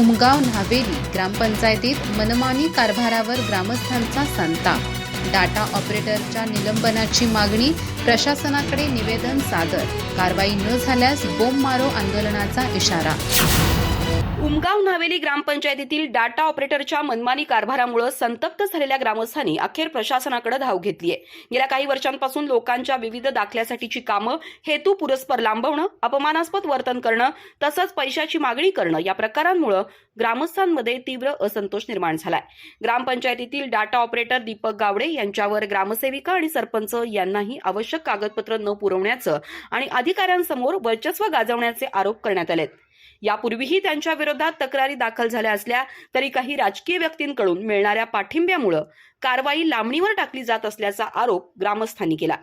उमगाव न्हावेली ग्रामपंचायतीत मनमानी कारभारावर ग्रामस्थांचा संताप. डाटा ऑपरेटरच्या निलंबनाची मागणी प्रशासनाकडे निवेदन सादर. कारवाई न झाल्यास बोंब मारो आंदोलनाचा इशारा. उमगाव नावेली ग्रामपंचायतीतील डाटा ऑपरेटरच्या मनमानी कारभारामुळे संतप्त झालेल्या ग्रामस्थांनी अखेर प्रशासनाकडे धाव घेतली आहे गेल्या काही वर्षांपासून लोकांच्या विविध दाखल्यासाठीची कामं हेतू पुरस्पर लांबवणं अपमानास्पद वर्तन करणं तसंच पैशाची मागणी करणं या प्रकारांमुळे ग्रामस्थांमध्ये तीव्र असंतोष निर्माण झालाय. ग्रामपंचायतीतील डाटा ऑपरेटर दीपक गावडे यांच्यावर ग्रामसेविका आणि सरपंच यांनाही आवश्यक कागदपत्र न पुरवण्याचं आणि अधिकाऱ्यांसमोर वर्चस्व गाजवण्याचे आरोप करण्यात आलेत. यापूर्वीही त्यांच्या विरोधात तक्रारी दाखल झाल्या असल्या तरी काही राजकीय व्यक्तींकडून मिळणाऱ्या पाठिंब्यामुळं कारवाई लांबणीवर टाकली जात असल्याचा आरोप ग्रामस्थांनी केला.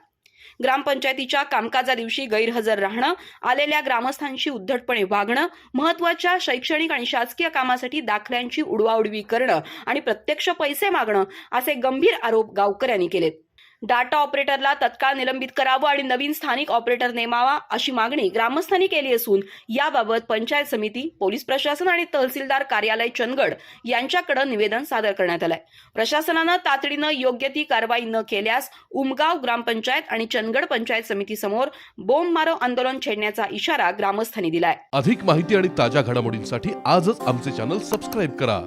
ग्रामपंचायतीच्या कामकाजा दिवशी गैरहजर राहणं आलेल्या ग्रामस्थांशी उद्धटपणे वागणं महत्त्वाच्या शैक्षणिक आणि शासकीय कामासाठी दाखल्यांची उडवाउडवी करणं आणि प्रत्यक्ष पैसे मागणं असे गंभीर आरोप गावकऱ्यांनी केलेत. डाटा ऑपरेटरला तत्काळ निलंबित करावं आणि नवीन स्थानिक ऑपरेटर नेमावा अशी मागणी ग्रामस्थांनी केली असून याबाबत पंचायत समिती पोलीस प्रशासन आणि तहसीलदार कार्यालय चंदगड यांच्याकडे निवेदन सादर करण्यात आलंय. प्रशासनानं तातडीनं योग्य ती कारवाई न केल्यास उमगाव ग्रामपंचायत आणि चंदगड पंचायत समितीसमोर बोंब मारो आंदोलन छेडण्याचा इशारा ग्रामस्थांनी दिलाय. अधिक माहिती आणि ताज्या घडामोडींसाठी आजच आमचे चॅनल सबस्क्राईब करा.